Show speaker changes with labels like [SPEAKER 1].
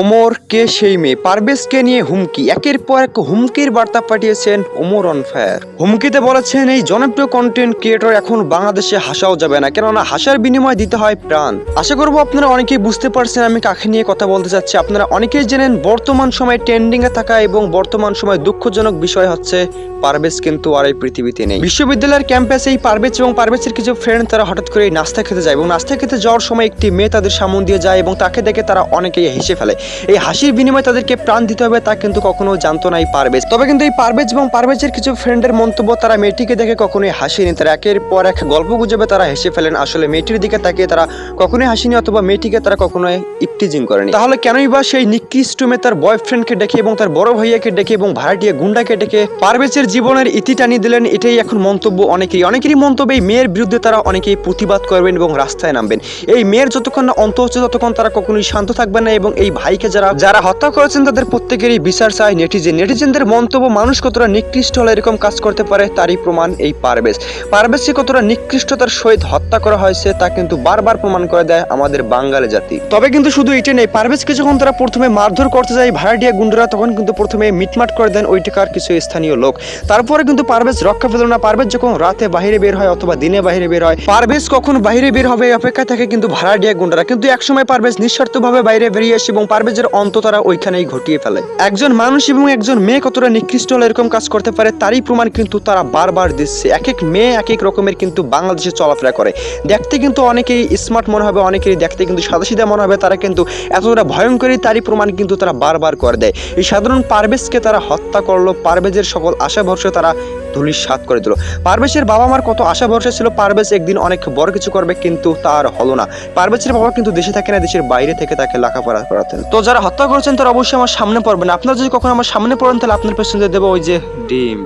[SPEAKER 1] ওমর কে সেই মেয়ে? পারভেজকে নিয়ে হুমকি? একের পর এক হুমকির বার্তা পাঠিয়েছেন ওমর অন ফায়ার হুমকিতে বলেছেন, এই জনপ্রিয় কন্টেন্ট ক্রিয়েটর এখন বাংলাদেশে হাসাও যাবে না। কেননা হাসার বিনিময়ে দিতে হয় প্রাণ। আশা করব আপনারা অনেকেই বুঝতে পারছেন আমি কাকে নিয়ে কথা বলতে চাচ্ছি। আপনারা অনেকেই জানেন, বর্তমান সময়ে ট্রেন্ডিং এ থাকা এবং বর্তমান সময় দুঃখজনক বিষয় হচ্ছে, পারভেজ কিন্তু আর এই পৃথিবীতে নেই। বিশ্ববিদ্যালয়ের ক্যাম্পাসে এই পারভেজ এবং পারভেজের কিছু ফ্রেন্ড তারা হঠাৎ করে নাস্তা খেতে যায় এবং নাস্তা খেতে যাওয়ার সময় একটি মেয়ে তাদের সামন দিয়ে যায় এবং তাকে দেখে তারা অনেকেই হেসে ফেলে। এই হাসির বিনিময়ে তাদেরকে প্রাণ দিতে হবে, তা কিন্তু কখনো জানতো না এই পারভেজ। তবে কিন্তু এই পারভেজ এবং পারভেজের কিছু ফ্রেন্ডের মন্তব্য, তারা মেয়েটিকে দেখে কখনোই হাসিনি তারা একের পর এক গল্প গুজবে, তারা হেসে ফেলেন। আসলে মেয়েটির দিকে তাকিয়ে তারা কখনোই হাসিনি অথবা মেয়েটিকে তারা কখনোই ইপটিজিং করেনি। তাহলে কেনই বা সেই নিকৃষ্ট মেয়ে তার বয়ফ্রেন্ডকে ডেকে এবং তার বড় ভাইয়াকে ডেকে এবং ভাড়াটিয়া গুন্ডাকে ডেকে পারভেজের জীবনের ইতি টানিয়ে দিলেন? এটাই এখন মন্তব্য অনেকেরই। অনেকেরই মন্তব্য এই মেয়ের বিরুদ্ধে তারা অনেকেই প্রতিবাদ করবেন এবং রাস্তায় নামবেন। এই মেয়ের যতক্ষণ না অন্ত হচ্ছে ততক্ষণ তারা কখনোই শান্ত থাকবেন না এবং এই ভাইকে যারা যারা হত্যা করেছেন তাদের প্রত্যেকেরই বিচার চায় নেটিজেন নেটিজেনদের মন্তব্য মানুষ কতটা নিকৃষ্ট হলে এরকম কাজ করতে পারে তারই প্রমাণ এই পারভেজ। পারভেজকে কতটা নিকৃষ্টতার সহিত হত্যা করা হয়েছে তা কিন্তু বারবার প্রমাণ করে দেয় আমাদের বাঙালি জাতি। তবে কিন্তু শুধু এটা নেই, পারভেজকে যখন তারা প্রথমে মারধর করতে যায় ভাড়াটিয়া গুন্ডরা, তখন কিন্তু প্রথমে মিটমাট করে দেন ওইটাকার কিছু স্থানীয় লোক। তারপরে কিন্তু পারভেজ রক্ষা পেল না। পারভেজ যখন রাতে বাইরে বের হয় অথবা দিনে বাইরে বের হয়, পারভেজ কখন বাইরে বের হবে অপেক্ষা থাকে কিন্তু ভাড়াটিয়া গুন্ডারা। কিন্তু একসময় পারভেজ নিঃস্বার্থভাবে বাইরে বেরিয়ে আসে এবং পারভেজের অন্ত তারা ওইখানেই ঘটিয়ে ফেলে। একজন মানুষ এবং একজন মেয়ে কতটা নিকৃষ্ট হলে এরকম কাজ করতে পারে, তারই প্রমাণ কিন্তু তারা বারবার দিচ্ছে। এক এক মেয়ে এক এক রকমের কিন্তু বাংলাদেশে চলাফেরা করে। দেখতে কিন্তু অনেকেই স্মার্ট মনে হবে, অনেকেরই দেখতে কিন্তু সাদাসিধা মনে হবে, তারা কিন্তু এতটা ভয়ঙ্করী তারই প্রমাণ কিন্তু তারা বারবার করে দেয়। এই সাধারণ পারভেজকে তারা হত্যা করল, পারভেজের সকল আশা ভরসা তারা ধুলির সাত করে দিল। পারভেজের বাবা মার কত আশা ভরসা ছিল, পারভেজ একদিন অনেক বড় কিছু করবে, কিন্তু তার হলো না। পারভেজের বাবা কিন্তু দেশে থাকে না, দেশের বাইরে থেকে তাকে লেখাপড়া করাতেন। তো যারা হত্যা করেছেন, তারা অবশ্যই আমার সামনে পড়বেন। আপনারা যদি কখনো আমার সামনে পড়েন, তাহলে আপনার পেছনে দেবো ওই যে ডিম।